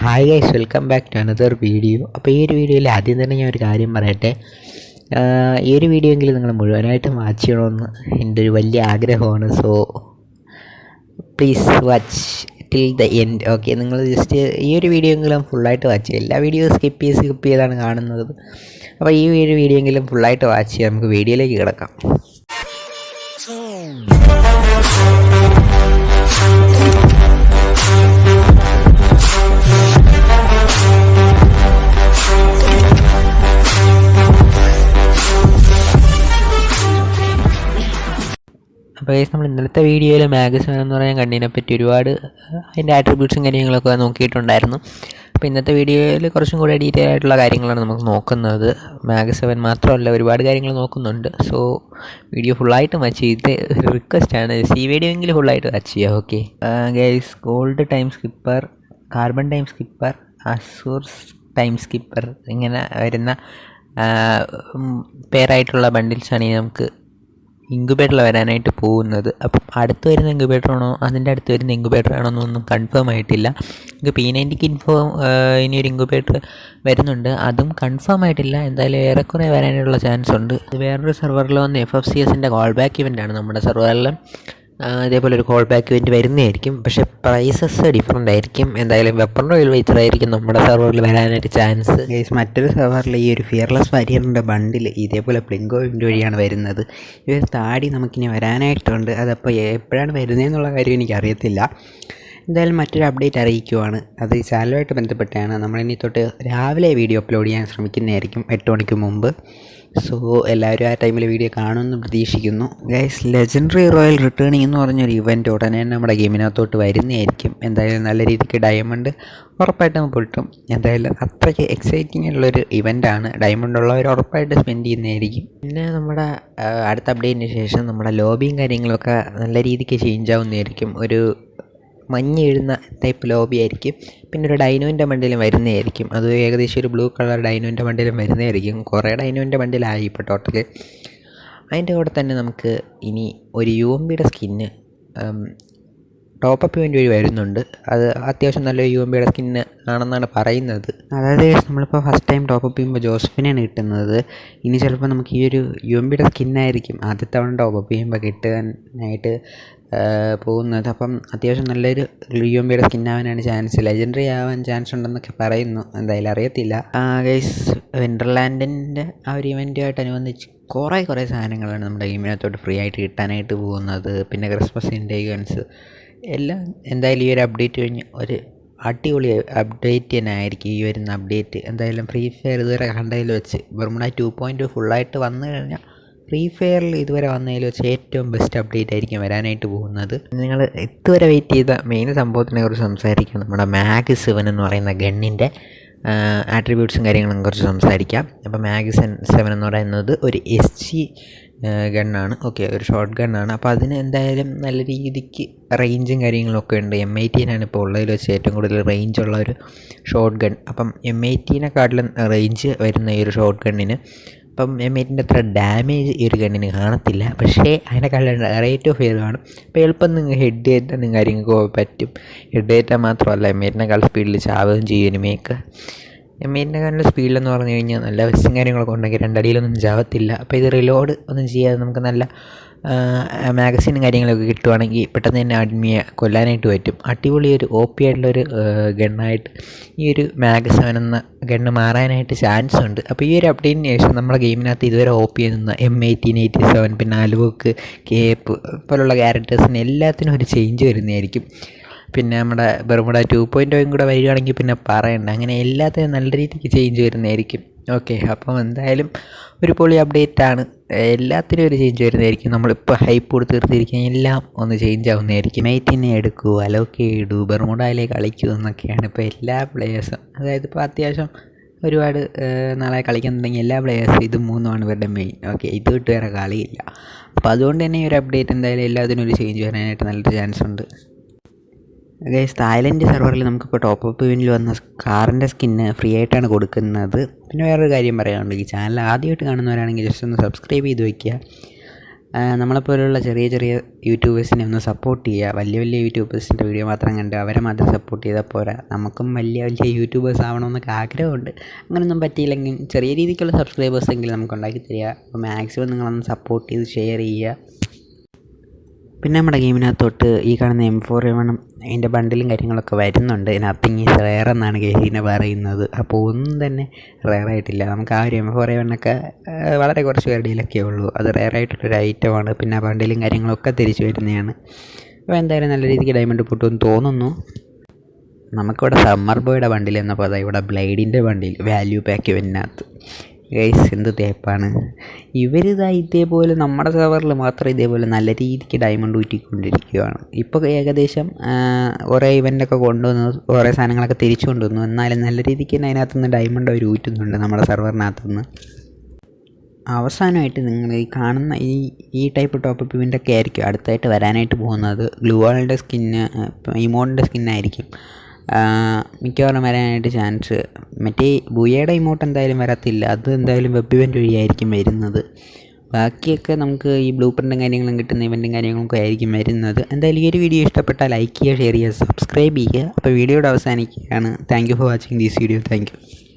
Hi guys welcome back to another video അപ്പോൾ ഈ ഒരു വീഡിയോയിൽ ആദ്യം തന്നെ ഞാൻ ഒരു കാര്യം പറയട്ടെ. ഈ ഒരു വീഡിയോ എങ്കിലും നിങ്ങൾ മുഴുവനായിട്ടും വാച്ച് ചെയ്യണമെന്ന് എന്റെ ഒരു വലിയ ആഗ്രഹമാണ്. So please watch till the end okay നിങ്ങൾ ജസ്റ്റ് ഈ ഒരു വീഡിയോ എങ്കിലും ഫുള്ളായിട്ട് വാച്ച് ചെയ്യുക. എല്ലാ വീഡിയോ സ്കിപ്പ് ചെയ്ത് സ്കിപ്പ് ചെയ്താണ് കാണുന്നത്. അപ്പോൾ ഈ ഒരു വീഡിയോ എങ്കിലും ഫുള്ളായിട്ട് വാച്ച് ചെയ്യാം. നമുക്ക് വീഡിയോയിലേക്ക് കിടക്കാം. അപ്പോൾ ഗൈസ് നമ്മൾ ഇന്നലത്തെ വീഡിയോയിൽ മാഗസിൻ എന്ന് പറയാൻ കണ്ണിനെ പറ്റി ഒരുപാട് അതിന്റെ ആട്രിബ്യൂട്ട്സും കാര്യങ്ങളൊക്കെ നോക്കിയിട്ടുണ്ടായിരുന്നു. അപ്പോൾ ഇന്നത്തെ വീഡിയോയിൽ കുറച്ചും കൂടെ ഡീറ്റെയിൽ ആയിട്ടുള്ള കാര്യങ്ങളാണ് നമുക്ക് നോക്കുന്നത്. മാഗ് സെവൻ മാത്രമല്ല ഒരുപാട് കാര്യങ്ങൾ നോക്കുന്നുണ്ട്. സോ വീഡിയോ ഫുള്ളായിട്ട് വാച്ച് ചെയ്ത് റിക്വസ്റ്റ് ആണ്. സി വീഡിയോ എങ്കിലും ഫുള്ളായിട്ട് വാച്ച് ചെയ്യുക okay guys gold time skipper carbon time skipper azures time skipper ഇങ്ങനെ വരുന്ന പേരായിട്ടുള്ള ബണ്ടിൽസാണ് നമുക്ക് ഇൻക്യുബേറ്ററിൽ വരാനായിട്ട് പോകുന്നത്. അപ്പം അടുത്ത് വരുന്ന ഇൻക്യുബേറ്റർ ആണോ? അതിന്റെ അടുത്ത് വരുന്ന ഇൻക്യുബേറ്റർ ആണോ എന്നൊന്നും കൺഫേം ആയിട്ടില്ല. നമുക്ക് പി നയന്റിക്ക് ഇൻഫോം ഇനിയൊരു ഒരു ഇൻക്യുബേറ്റർ വരുന്നുണ്ട്. അതും കൺഫേം ആയിട്ടില്ല. എന്തായാലും ഏറെക്കുറെ വരാനുള്ള ചാൻസ് ഉണ്ട്. വേറൊരു സെർവറിൽ വന്ന് എഫ് എഫ് സി എസിന്റെ കോൾ ബാക്ക് ഇവന്റ് ആണ് നമ്മുടെ സെർവറിൽ ഇതേപോലെ ഒരു കോൾ ബാക്ക് ഇവന്റ് വരുന്നതായിരിക്കും. പക്ഷേ പ്രൈസസ് ഡിഫറെന്റ് ആയിരിക്കും. എന്തായാലും വെപ്പൺ റോയൽ വെച്ചർ ആയിരിക്കും നമ്മുടെ സെർവറിൽ വരാനായിട്ട് ചാൻസ് ഗൈസ് മറ്റൊരു സെർവറിൽ ഈ ഒരു ഫിയർലെസ് വാരിയറിന്റെ ബണ്ടിൽ ഇതേപോലെ പ്ലിങ്കോ ഇവന്റ് വഴിയാണ് വരുന്നത്. ഇവർ താടി നമുക്കിനി വരാനായിട്ടുണ്ട്. അതപ്പോൾ എപ്പോഴാണ് വരുന്നതെന്നുള്ള കാര്യം എനിക്കറിയത്തില്ല. എന്തായാലും മറ്റൊരു അപ്ഡേറ്റ് അറിയിക്കുവാണ്. അത് ഈ ചാനലുമായിട്ട് ബന്ധപ്പെട്ടാണ്. ഇനി തൊട്ട് രാവിലെ വീഡിയോ അപ്ലോഡ് ചെയ്യാൻ ശ്രമിക്കുന്നതായിരിക്കും എട്ട് മണിക്ക് മുമ്പ്. സോ എല്ലാവരും ആ ടൈമിൽ വീഡിയോ കാണുമെന്ന് പ്രതീക്ഷിക്കുന്നു. ഗൈസ് ലെജൻഡറി റോയൽ റിട്ടേണിംഗ് എന്ന് പറഞ്ഞൊരു ഇവന്റ് ഉടനെ നമ്മുടെ ഗെയിമിനകത്തോട്ട് വരുന്നതായിരിക്കും. എന്തായാലും നല്ല രീതിക്ക് ഡയമണ്ട് ഉറപ്പായിട്ടും പൊട്ടും എന്തായാലും അത്രയ്ക്ക് എക്സൈറ്റിംഗ് ഉള്ളൊരു ഇവന്റാണ് ഡയമണ്ട് ഉള്ളവർ ഉറപ്പായിട്ട് സ്പെൻഡ് ചെയ്യുന്നതായിരിക്കും. പിന്നെ നമ്മുടെ അടുത്ത അപ്ഡേറ്റിന് ശേഷം നമ്മുടെ ലോബിയും കാര്യങ്ങളൊക്കെ നല്ല രീതിക്ക് ചേഞ്ച് ആവുന്നതായിരിക്കും. ഒരു മഞ്ഞ് എഴുന്ന ടൈപ്പ് ലോബി ആയിരിക്കും. പിന്നെ ഒരു ഡൈനോന്റെ മണ്ടിലും വരുന്നതായിരിക്കും. അത് ഏകദേശം ഒരു ബ്ലൂ കളർ ഡൈനോന്റെ മണ്ടിലും വരുന്നതായിരിക്കും. കുറേ ഡൈനോന്റെ മണ്ടിലായി ഇപ്പോൾ ടോട്ടൽ അതിന്റെ കൂടെ തന്നെ നമുക്ക് ഇനി ഒരു യു എം ബിയുടെ സ്കിന്ന് ടോപ്പ് അപ്പ് ഇവന്റ് വഴി വരുന്നുണ്ട്. അത് അത്യാവശ്യം നല്ല യു എം ബിയുടെ സ്കിന്ന് ആണെന്നാണ് പറയുന്നത്. അതായത് നമ്മളിപ്പോൾ ഫസ്റ്റ് ടൈം ടോപ്പ് അപ്പ് ചെയ്യുമ്പോൾ ജോസഫിനെയാണ് കിട്ടുന്നത്. ഇനി ചിലപ്പോൾ നമുക്ക് ഈ ഒരു യു എം ബിയുടെ സ്കിന്നായിരിക്കും ആദ്യത്തെ തവണ ടോപ്പ് അപ്പ് ചെയ്യുമ്പോൾ കിട്ടാനായിട്ട് പോകുന്നത്. അപ്പം അത്യാവശ്യം നല്ലൊരു യു എം ബിയുടെ സ്കിന്നാവാനാണ് ചാൻസ് ലെജൻഡറി ആവാൻ ചാൻസ് ഉണ്ടെന്നൊക്കെ പറയുന്നു. എന്തായാലും അറിയത്തില്ല. ഗൈസ് വിന്റർലാൻഡിന്റെ ആ ഒരു ഇവന്റുമായിട്ട് അനുബന്ധിച്ച് കുറേ കുറേ സാധനങ്ങളാണ് നമ്മുടെ ഗെയിമിനകത്തോട്ട് ഫ്രീ ആയിട്ട് കിട്ടാനായിട്ട് പോകുന്നത്. പിന്നെ ക്രിസ്മസിന്റെ ഗൺസ് എല്ലാം എന്തായാലും ഈ ഒരു അപ്ഡേറ്റ് കഴിഞ്ഞ് ഒരു അടിപൊളി അപ്ഡേറ്റ് തന്നെ ആയിരിക്കും ഈ വരുന്ന അപ്ഡേറ്റ് എന്തായാലും ഫ്രീ ഫയർ ഇതുവരെ കണ്ടതിൽ വെച്ച് ബർമുഡ ടു പോയിന്റ് ഫുള്ളായിട്ട് വന്നു കഴിഞ്ഞാൽ ഫ്രീ ഫയറിൽ ഇതുവരെ വന്നതിൽ വെച്ച് ഏറ്റവും ബെസ്റ്റ് അപ്ഡേറ്റ് ആയിരിക്കും വരാനായിട്ട് പോകുന്നത്. നിങ്ങൾ ഇതുവരെ വെയിറ്റ് ചെയ്ത മെയിൻ സംഭവത്തിനെ കുറിച്ച് സംസാരിക്കും. നമ്മുടെ മാഗ് സെവൻ എന്ന് പറയുന്ന ഗണ്ണിന്റെ ആട്രിബ്യൂട്ട്സും കാര്യങ്ങളും കുറച്ച് സംസാരിക്കാം. അപ്പോൾ മാഗസിൻ സെവൻ എന്ന് പറയുന്നത് ഒരു എസ് ജി ഗണ്ണാണ് ഓക്കെ ഒരു ഷോർട്ട് ഗണ്ണാണ് അപ്പോൾ അതിന് എന്തായാലും നല്ല രീതിക്ക് റേഞ്ചും കാര്യങ്ങളൊക്കെ ഉണ്ട്. എം ആണ് ഇപ്പോൾ ഉള്ളതിൽ വെച്ച് ഏറ്റവും കൂടുതൽ റേഞ്ച് ഉള്ള ഒരു ഷോർട്ട് ഗൺ അപ്പം എം ഐറ്റീനെക്കാട്ടിലും റേഞ്ച് വരുന്ന ഈ ഒരു ഷോർട്ട് ഗണ്ണിന് അപ്പം എം എയ്റ്റിന്റെ അത്ര ഡാമേജ് ഈ ഒരു ഗണ്ണിന് കാണത്തില്ല. പക്ഷേ അതിനെക്കാളും റേറ്റ് ഓഫ് ചെയ്ത് കാണും. അപ്പോൾ എളുപ്പം നിങ്ങൾ ഹെഡ് കയറ്റാനും കാര്യങ്ങൾക്ക് പറ്റും. ഹെഡ് കയറ്റാൻ മാത്രമല്ല എം എയ്റ്റിനേക്കാൾ സ്പീഡിൽ ചാവുകയും ചെയ്യും എനിമയൊക്കെ എം എയ്റ്റിനെക്കാളും സ്പീഡിലെന്ന് പറഞ്ഞു കഴിഞ്ഞാൽ നല്ല വെസ്റ്റും കാര്യങ്ങളൊക്കെ ഉണ്ടെങ്കിൽ രണ്ടടിയിലൊന്നും ചാവത്തില്ല. അപ്പോൾ ഇത് റിലോഡ് ഒന്നും ചെയ്യാതെ നമുക്ക് നല്ല മാഗസീനും കാര്യങ്ങളൊക്കെ കിട്ടുവാണെങ്കിൽ പെട്ടെന്ന് തന്നെ അഡ്മിയെ കൊല്ലാനായിട്ട് പറ്റും. അടിപൊളി ഒരു ഒ പി ആയിട്ടുള്ളൊരു ഗണ്ണായിട്ട് ഈ ഒരു എന്ന ഗണ്ണ് മാറാനായിട്ട് ചാൻസ് ഉണ്ട്. അപ്പോൾ ഈ ഒരു അപ്ഡേറ്റിന് ശേഷം നമ്മുടെ ഗെയിമിനകത്ത് ഇതുവരെ ഒ പി നിന്ന എം എയ്റ്റീൻ എയ്റ്റി സെവൻ പിന്നെ അലുവക്ക് കേപ്പ് പോലുള്ള ക്യാരക്ടേഴ്സിന് എല്ലാത്തിനും ഒരു ചേഞ്ച് വരുന്നതായിരിക്കും. പിന്നെ നമ്മുടെ ബെർമുഡ ടു പോയിന്റ് ഓയും കൂടെ വരികയാണെങ്കിൽ പിന്നെ പറയണ്ട. അങ്ങനെ എല്ലാത്തിനും നല്ല രീതിക്ക് ചേഞ്ച് വരുന്നതായിരിക്കും. ഓക്കെ അപ്പം എന്തായാലും ഒരു പൊളി അപ്ഡേറ്റ് ആണ്. എല്ലാത്തിനും ഒരു ചേഞ്ച് വരുന്നതായിരിക്കും. നമ്മളിപ്പോൾ ഹൈപ്പ് കൊടുത്ത് തീർത്തിരിക്കാൻ എല്ലാം ഒന്ന് ചേഞ്ച് ആവുന്നതായിരിക്കും. മൈറ്റിനെ എടുക്കൂ അലോക്കെ ഇടൂ ബർമുഡയിലെ കളിക്കൂ എന്നൊക്കെയാണ് ഇപ്പോൾ എല്ലാ പ്ലേയേഴ്സും അതായത് ഇപ്പോൾ അത്യാവശ്യം ഒരുപാട് നാളെ കളിക്കുന്നുണ്ടെങ്കിൽ എല്ലാ പ്ലേയേഴ്സും ഇത് മൂന്നുമാണ് ഇവരുടെ മെയിൻ ഓക്കെ ഇത് വിട്ട് വേറെ കളിയില്ല. അപ്പോൾ അതുകൊണ്ട് തന്നെ ഈ ഒരു അപ്ഡേറ്റ് എന്തായാലും എല്ലാത്തിനും ഒരു ചേഞ്ച് വരാനായിട്ട് നല്ലൊരു ചാൻസ് ഉണ്ട്. ഗൈസ് തായ്ലൻഡ് സെർവറിൽ നമുക്കിപ്പോൾ ടോപ്പ് അപ്പ് ഇവന്റിൽ വന്ന കാറിന്റെ സ്കിന്ന് ഫ്രീ ആയിട്ടാണ് കൊടുക്കുന്നത്. പിന്നെ വേറൊരു കാര്യം പറയാനുണ്ട്. ഈ ചാനൽ ആദ്യമായിട്ട് കാണുന്നവരാണെങ്കിൽ ജസ്റ്റ് ഒന്ന് സബ്സ്ക്രൈബ് ചെയ്ത് വയ്ക്കുക നമ്മളെപ്പോലുള്ള ചെറിയ ചെറിയ യൂട്യൂബേഴ്സിനെ ഒന്ന് സപ്പോർട്ട് ചെയ്യുക. വലിയ വലിയ യൂട്യൂബേഴ്സിന്റെ വീഡിയോ മാത്രം കണ്ട് അവരെ മാത്രം സപ്പോർട്ട് ചെയ്താൽ പോരാ. നമുക്കും വലിയ വലിയ യൂട്യൂബേഴ്സ് ആവണമെന്നൊക്കെ ആഗ്രഹമുണ്ട്. അങ്ങനെയൊന്നും പറ്റിയില്ലെങ്കിൽ ചെറിയ രീതിക്കുള്ള സബ്സ്ക്രൈബേഴ്സ് എങ്കിലും നമുക്ക് ഉണ്ടാക്കി തരിക. അപ്പോൾ മാക്സിമം നിങ്ങളൊന്ന് സപ്പോർട്ട് ചെയ്ത് ഷെയർ ചെയ്യുക. പിന്നെ നമ്മുടെ ഗെയിമിനകത്തോട്ട് ഈ കാണുന്ന എം ഫോർ എവണും അതിന്റെ ബണ്ടിലും കാര്യങ്ങളൊക്കെ വരുന്നുണ്ട്. നത്തിങ് ഈസ് റെയർ എന്നാണ് ഗെയിമിനെ പറയുന്നത്. അപ്പോൾ ഒന്നും തന്നെ റെയർ ആയിട്ടില്ല. നമുക്ക് ആ ഒരു എം ഫോർ എവണൊക്കെ വളരെ കുറച്ച് പേരുടെയിലൊക്കെ ഉള്ളൂ. അത് റെയർ ആയിട്ടുള്ളൊരു ഐറ്റമാണ് പിന്നെ ബണ്ടിലും കാര്യങ്ങളൊക്കെ തിരിച്ചു വരുന്നതാണ്. അപ്പോൾ എന്തായാലും നല്ല രീതിക്ക് ഡയമണ്ട് പൊട്ടുമെന്ന് തോന്നുന്നു. നമുക്കിവിടെ സമ്മർ ബോയുടെ ബണ്ടിൽ എന്നപ്പോൾ അതാ ഇവിടെ ബ്ലേഡിന്റെ ബണ്ടിൽ വാല്യൂ പാക്ക് വരുന്നകത്ത് ഗൈസ് എന്ത് തേപ്പാണ്. ഇവരിതാ ഇതേപോലെ നമ്മുടെ സെർവറിൽ മാത്രം ഇതേപോലെ നല്ല രീതിക്ക് ഡയമണ്ട് ഊറ്റിക്കൊണ്ടിരിക്കുകയാണ് ഇപ്പോൾ ഏകദേശം കുറേ ഇവന്റൊക്കെ കൊണ്ടുവന്നു കുറേ സാധനങ്ങളൊക്കെ തിരിച്ചു കൊണ്ടുവന്നു. എന്നാലും നല്ല രീതിക്ക് തന്നെ അതിനകത്തുനിന്ന് ഡയമണ്ട് അവർ ഊറ്റുന്നുണ്ട് നമ്മുടെ സെർവറിനകത്തുനിന്ന് അവസാനമായിട്ട് നിങ്ങൾ ഈ കാണുന്ന ഈ ഈ ടൈപ്പ് ടോപ്പ് ഒക്കെ ആയിരിക്കും അടുത്തായിട്ട് വരാനായിട്ട് പോകുന്നത്. ഗ്ലൂവാളിന്റെ സ്കിന്ന് ഇമോണിന്റെ സ്കിന്നായിരിക്കും മിക്കവാറും വരാനായിട്ട് ചാൻസ് മറ്റേ ബുയയുടെ ഇമോട്ട് എന്തായാലും വരത്തില്ല. അത് എന്തായാലും വെബ് ഇവന്റ് വഴിയായിരിക്കും വരുന്നത്. ബാക്കിയൊക്കെ നമുക്ക് ഈ ബ്ലൂ പ്രിന്റും കാര്യങ്ങളും കിട്ടുന്ന ഇവന്റും കാര്യങ്ങളൊക്കെ ആയിരിക്കും വരുന്നത്. എന്തായാലും ഈ ഒരു വീഡിയോ ഇഷ്ടപ്പെട്ടാൽ ലൈക്ക് ചെയ്യുക ഷെയർ ചെയ്യുക സബ്സ്ക്രൈബ് ചെയ്യുക. അപ്പോൾ വീഡിയോയുടെ അവസാനിക്കുകയാണ്. Thank you for watching these video thank you